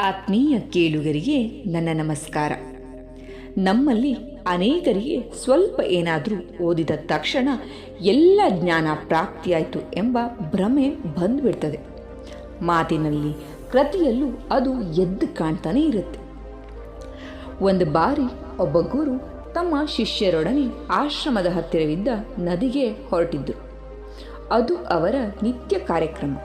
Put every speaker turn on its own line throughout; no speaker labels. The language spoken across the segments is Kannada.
ಆತ್ಮೀಯ ಕೇಳುಗರಿಗೆ ನನ್ನ ನಮಸ್ಕಾರ. ನಮ್ಮಲ್ಲಿ ಅನೇಕರಿಗೆ ಸ್ವಲ್ಪ ಏನಾದರೂ ಓದಿದ ತಕ್ಷಣ ಎಲ್ಲ ಜ್ಞಾನ ಪ್ರಾಪ್ತಿಯಾಯಿತು ಎಂಬ ಭ್ರಮೆ ಬಂದುಬಿಡ್ತದೆ. ಮಾತಿನಲ್ಲಿ ಕೃತಿಯಲ್ಲೂ ಅದು ಎದ್ದು ಕಾಣ್ತಾನೆ ಇರುತ್ತೆ. ಒಂದು ಬಾರಿ ಒಬ್ಬ ಗುರು ತಮ್ಮ ಶಿಷ್ಯರೊಡನೆ ಆಶ್ರಮದ ಹತ್ತಿರವಿದ್ದ ನದಿಗೆ ಹೊರಟಿದ್ದರು ಅದು ಅವರ ನಿತ್ಯ ಕಾರ್ಯಕ್ರಮ.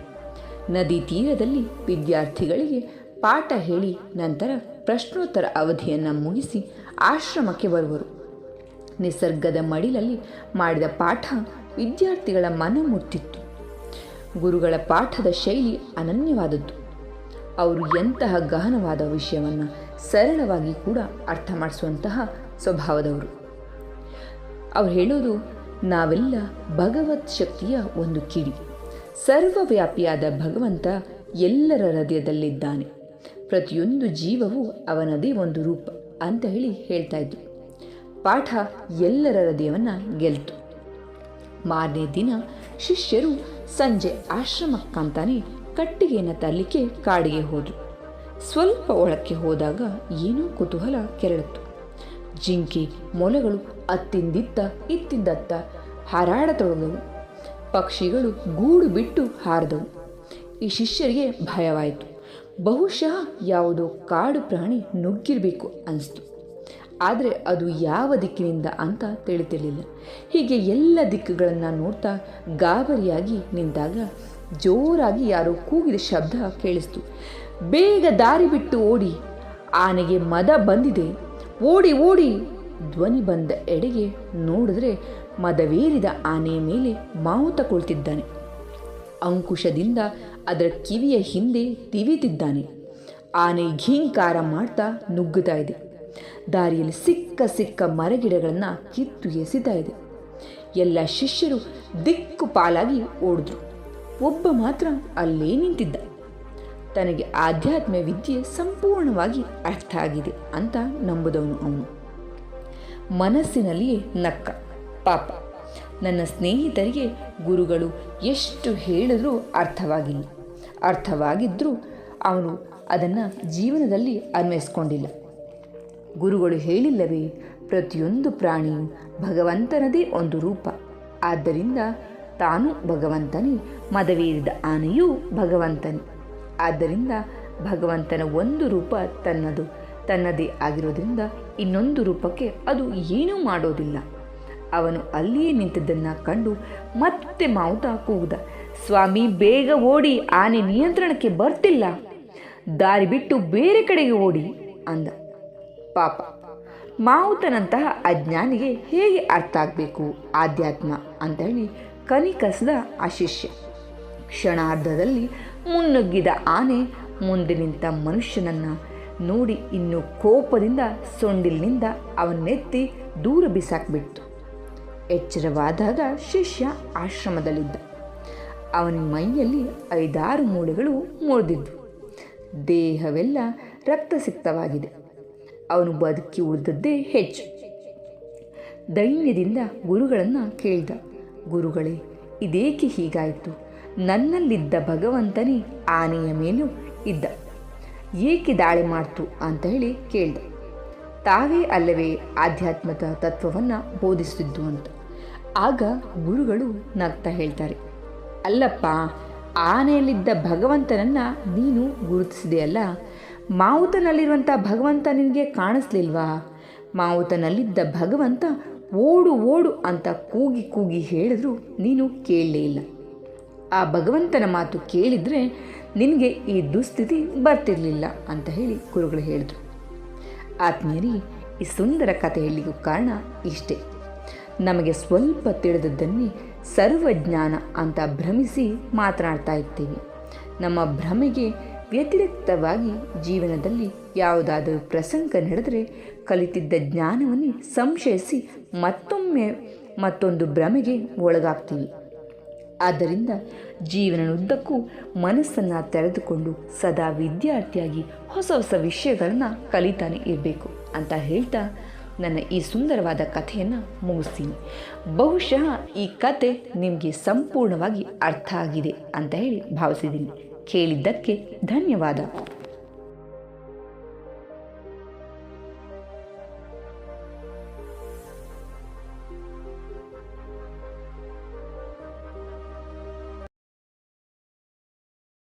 ನದಿ ತೀರದಲ್ಲಿ ವಿದ್ಯಾರ್ಥಿಗಳಿಗೆ ಪಾಠ ಹೇಳಿ ನಂತರ ಪ್ರಶ್ನೋತ್ತರ ಅವಧಿಯನ್ನು ಮುಗಿಸಿ ಆಶ್ರಮಕ್ಕೆ ಬರುವರು. ನಿಸರ್ಗದ ಮಡಿಲಲ್ಲಿ ಮಾಡಿದ ಪಾಠ ವಿದ್ಯಾರ್ಥಿಗಳ ಮನ ಮುಟ್ಟಿತ್ತು ಗುರುಗಳ ಪಾಠದ ಶೈಲಿ ಅನನ್ಯವಾದದ್ದು. ಅವರು ಎಂತಹ ಗಹನವಾದ ವಿಷಯವನ್ನು ಸರಳವಾಗಿ ಕೂಡ ಅರ್ಥ ಮಾಡಿಸುವಂತಹ ಸ್ವಭಾವದವರು. ಅವ್ರು ಹೇಳೋದು, ನಾವೆಲ್ಲ ಭಗವತ್ ಶಕ್ತಿಯ ಒಂದು ಕಿಡಿ. ಸರ್ವವ್ಯಾಪಿಯಾದ ಭಗವಂತ ಎಲ್ಲರ ಹೃದಯದಲ್ಲಿದ್ದಾನೆ. ಪ್ರತಿಯೊಂದು ಜೀವವು ಅವನದೇ ಒಂದು ರೂಪ ಅಂತ ಹೇಳಿ ಹೇಳ್ತಾ ಇದ್ರು. ಪಾಠ ಎಲ್ಲರ ಹೃದಯವನ್ನು ಗೆಲ್ತು. ಮಾರನೇ ದಿನ ಶಿಷ್ಯರು ಸಂಜೆ ಆಶ್ರಮಕ್ಕಂತಾನೆ ಕಟ್ಟಿಗೆಯನ್ನು ತರಲಿಕ್ಕೆ ಕಾಡಿಗೆ ಹೋದರು. ಸ್ವಲ್ಪ ಒಳಕ್ಕೆ ಹೋದಾಗ ಏನೂ ಕುತೂಹಲ ಕೆರಳಿತು ಜಿಂಕೆ ಮೊಲಗಳು ಅತ್ತಿಂದಿತ್ತ ಇತ್ತಿಂದತ್ತ ಹಾರಾಡತೊಡಗವು ಪಕ್ಷಿಗಳು ಗೂಡು ಬಿಟ್ಟು ಹಾರಿದವು. ಈ ಶಿಷ್ಯರಿಗೆ ಭಯವಾಯಿತು. ಬಹುಶಃ ಯಾವುದೋ ಕಾಡು ಪ್ರಾಣಿ ನುಗ್ಗಿರಬೇಕು ಅನಿಸ್ತು. ಆದರೆ ಅದು ಯಾವ ದಿಕ್ಕಿನಿಂದ ಅಂತ ತಿಳಿತಿರಲಿಲ್ಲ. ಹೀಗೆ ಎಲ್ಲ ದಿಕ್ಕುಗಳನ್ನು ನೋಡ್ತಾ ಗಾಬರಿಯಾಗಿ ನಿಂತಾಗ ಜೋರಾಗಿ ಯಾರೋ ಕೂಗಿದ ಶಬ್ದ ಕೇಳಿಸ್ತು. ಬೇಗ ದಾರಿ ಬಿಟ್ಟು ಓಡಿ, ಆನೆಗೆ ಮದ ಬಂದಿದೆ. ಓಡಿ ಓಡಿ, ಧ್ವನಿ ಬಂದ ಎಡೆಗೆ ನೋಡಿದ್ರೆ ಮದವೇರಿದ ಆನೆಯ ಮೇಲೆ ಮಾವುತ ಕುಳಿತಿದ್ದಾನೆ. ಅಂಕುಶದಿಂದ ಅದರ ಕಿವಿಯ ಹಿಂದೆ ತಿವಿತಿದ್ದಾನೆ. ಆನೆ ಘೀಂಕಾರ ಮಾಡ್ತಾ ನುಗ್ಗುತ್ತಾ ಇದೆ. ದಾರಿಯಲ್ಲಿ ಸಿಕ್ಕ ಸಿಕ್ಕ ಮರಗಿಡಗಳನ್ನು ಕಿತ್ತು ಎಸಿತಾ ಇದೆ. ಎಲ್ಲ ಶಿಷ್ಯರು ದಿಕ್ಕು ಪಾಲಾಗಿ ಓಡಿದ್ರು. ಒಬ್ಬ ಮಾತ್ರ ಅಲ್ಲೇ ನಿಂತಿದ್ದ. ತನಗೆ ಆಧ್ಯಾತ್ಮ ವಿದ್ಯೆ ಸಂಪೂರ್ಣವಾಗಿ ಅರ್ಥ ಆಗಿದೆ ಅಂತ ನಂಬುದವನು ಅವನು. ಮನಸ್ಸಿನಲ್ಲಿಯೇ ನಕ್ಕ. ಪಾಪ. ನನ್ನ ಸ್ನೇಹಿತರಿಗೆ ಗುರುಗಳು ಎಷ್ಟು ಹೇಳಿದರೂ ಅರ್ಥವಾಗಿಲ್ಲ. ಅರ್ಥವಾಗಿದ್ದರೂ ಅವನು ಅದನ್ನು ಜೀವನದಲ್ಲಿ ಅನ್ವಯಿಸ್ಕೊಂಡಿಲ್ಲ. ಗುರುಗಳು ಹೇಳಿಲ್ಲವೇ, ಪ್ರತಿಯೊಂದು ಪ್ರಾಣಿಯು ಭಗವಂತನದೇ ಒಂದು ರೂಪ. ಆದ್ದರಿಂದ ತಾನು ಭಗವಂತನೇ ಮದವೇರಿದ ಆನೆಯೂ ಭಗವಂತನೇ. ಆದ್ದರಿಂದ ಭಗವಂತನ ಒಂದು ರೂಪ ತನ್ನದು. ತನ್ನದೇ ಆಗಿರೋದ್ರಿಂದ ಇನ್ನೊಂದು ರೂಪಕ್ಕೆ ಅದು ಏನೂ ಮಾಡೋದಿಲ್ಲ. ಅವನು ಅಲ್ಲಿಯೇ ನಿಂತಿದ್ದನ್ನು ಕಂಡು ಮತ್ತೆ ಮಾವುತ ಕೂಗ್ದ. ಸ್ವಾಮಿ, ಬೇಗ ಓಡಿ ಆನೆ ನಿಯಂತ್ರಣಕ್ಕೆ ಬರ್ತಿಲ್ಲ. ದಾರಿ ಬಿಟ್ಟು ಬೇರೆ ಕಡೆಗೆ ಓಡಿ ಅಂದ. ಪಾಪ ಮಾವುತನಂತಹ ಅಜ್ಞಾನಿಗೆ ಹೇಗೆ ಅರ್ಥ ಆಗಬೇಕು ಆಧ್ಯಾತ್ಮ ಅಂತ ಹೇಳಿ ಕನಿಕಸದ ಕ್ಷಣಾರ್ಧದಲ್ಲಿ ಮುನ್ನುಗ್ಗಿದ ಆನೆ ಮುಂದೆ ನಿಂತ ಮನುಷ್ಯನನ್ನು ನೋಡಿ ಇನ್ನು ಕೋಪದಿಂದ ಸೊಂಡಿಲಿನಿಂದ ಅವನ್ನೆತ್ತಿ ದೂರ ಬಿಸಾಕ್ಬಿಡ್ತು. ಎಚ್ಚರವಾದಾಗ ಶಿಷ್ಯ ಆಶ್ರಮದಲ್ಲಿದ್ದ. ಅವನ ಮೈಯಲ್ಲಿ ಐದಾರು ಮೂಳೆಗಳು ಮುರಿದಿದ್ವು ದೇಹವೆಲ್ಲ ರಕ್ತಸಿಕ್ತವಾಗಿದೆ. ಅವನು ಬದುಕಿ ಉಳಿದದ್ದೇ ಹೆಚ್ಚು. ದೈನ್ಯದಿಂದ ಗುರುಗಳನ್ನು ಕೇಳಿದ. ಗುರುಗಳೇ, ಇದೇಕೆ ಹೀಗಾಯಿತು? ನನ್ನಲ್ಲಿದ್ದ ಭಗವಂತನೇ ಆನೆಯ ಮೇಲೂ ಇದ್ದ. ಏಕೆ ದಾಳಿ ಮಾಡ್ತು ಅಂತ ಹೇಳಿ ಕೇಳಿದ. ತಾವೇ ಅಲ್ಲವೇ ಆಧ್ಯಾತ್ಮದ ತತ್ವವನ್ನು ಬೋಧಿಸುತ್ತಿದ್ದು ಅಂತ. ಆಗ ಗುರುಗಳು ನಗ್ತಾ ಹೇಳ್ತಾರೆ, ಅಲ್ಲಪ್ಪ, ಆನೆಯಲ್ಲಿದ್ದ ಭಗವಂತನನ್ನು ನೀನು ಗುರುತಿಸಿದೆಯಲ್ಲ? ಮಾವುತನಲ್ಲಿರುವಂಥ ಭಗವಂತ ನಿನಗೆ ಕಾಣಿಸ್ಲಿಲ್ವಾ? ಮಾವುತನಲ್ಲಿದ್ದ ಭಗವಂತ ಓಡು ಓಡು ಅಂತ ಕೂಗಿ ಕೂಗಿ ಹೇಳಿದ್ರು ನೀನು ಕೇಳಲೇ ಇಲ್ಲ. ಆ ಭಗವಂತನ ಮಾತು ಕೇಳಿದರೆ ನಿನಗೆ ಈ ದುಸ್ಥಿತಿ ಬರ್ತಿರಲಿಲ್ಲ ಅಂತ ಹೇಳಿ ಗುರುಗಳು ಹೇಳಿದರು. ಆತ್ಮೀಯರಿ, ಈ ಸುಂದರ ಕಥೆ ಹೇಳಲಿಕ್ಕೂ ಕಾರಣ ಇಷ್ಟೇ. ನಮಗೆ ಸ್ವಲ್ಪ ತಿಳಿದದ್ದನ್ನೇ ಸರ್ವಜ್ಞಾನ ಅಂತ ಭ್ರಮಿಸಿ ಮಾತನಾಡ್ತಾ ಇರ್ತೀವಿ. ನಮ್ಮ ಭ್ರಮೆಗೆ ವ್ಯತಿರಿಕ್ತವಾಗಿ ಜೀವನದಲ್ಲಿ ಯಾವುದಾದರೂ ಪ್ರಸಂಗ ನಡೆದರೆ ಕಲಿತಿದ್ದ ಜ್ಞಾನವನ್ನೇ ಸಂಶಯಿಸಿ ಮತ್ತೊಮ್ಮೆ ಮತ್ತೊಂದು ಭ್ರಮೆಗೆ ಒಳಗಾಗ್ತೀವಿ. ಆದ್ದರಿಂದ ಜೀವನದುದ್ದಕ್ಕೂ ಮನಸ್ಸನ್ನು ತೆರೆದುಕೊಂಡು ಸದಾ ವಿದ್ಯಾರ್ಥಿಯಾಗಿ ಹೊಸ ಹೊಸ ವಿಷಯಗಳನ್ನು ಕಲಿತಾನೆ ಇರಬೇಕು ಅಂತ ಹೇಳ್ತಾ ನನ್ನ ಈ ಸುಂದರವಾದ ಕಥೆಯನ್ನು ಮುಗಿಸ್ತೀನಿ. ಬಹುಶಃ ಈ ಕತೆ ನಿಮಗೆ ಸಂಪೂರ್ಣವಾಗಿ ಅರ್ಥ ಆಗಿದೆ ಅಂತ ಹೇಳಿ ಭಾವಿಸಿದ್ದೀನಿ. ಕೇಳಿದ್ದಕ್ಕೆ ಧನ್ಯವಾದ.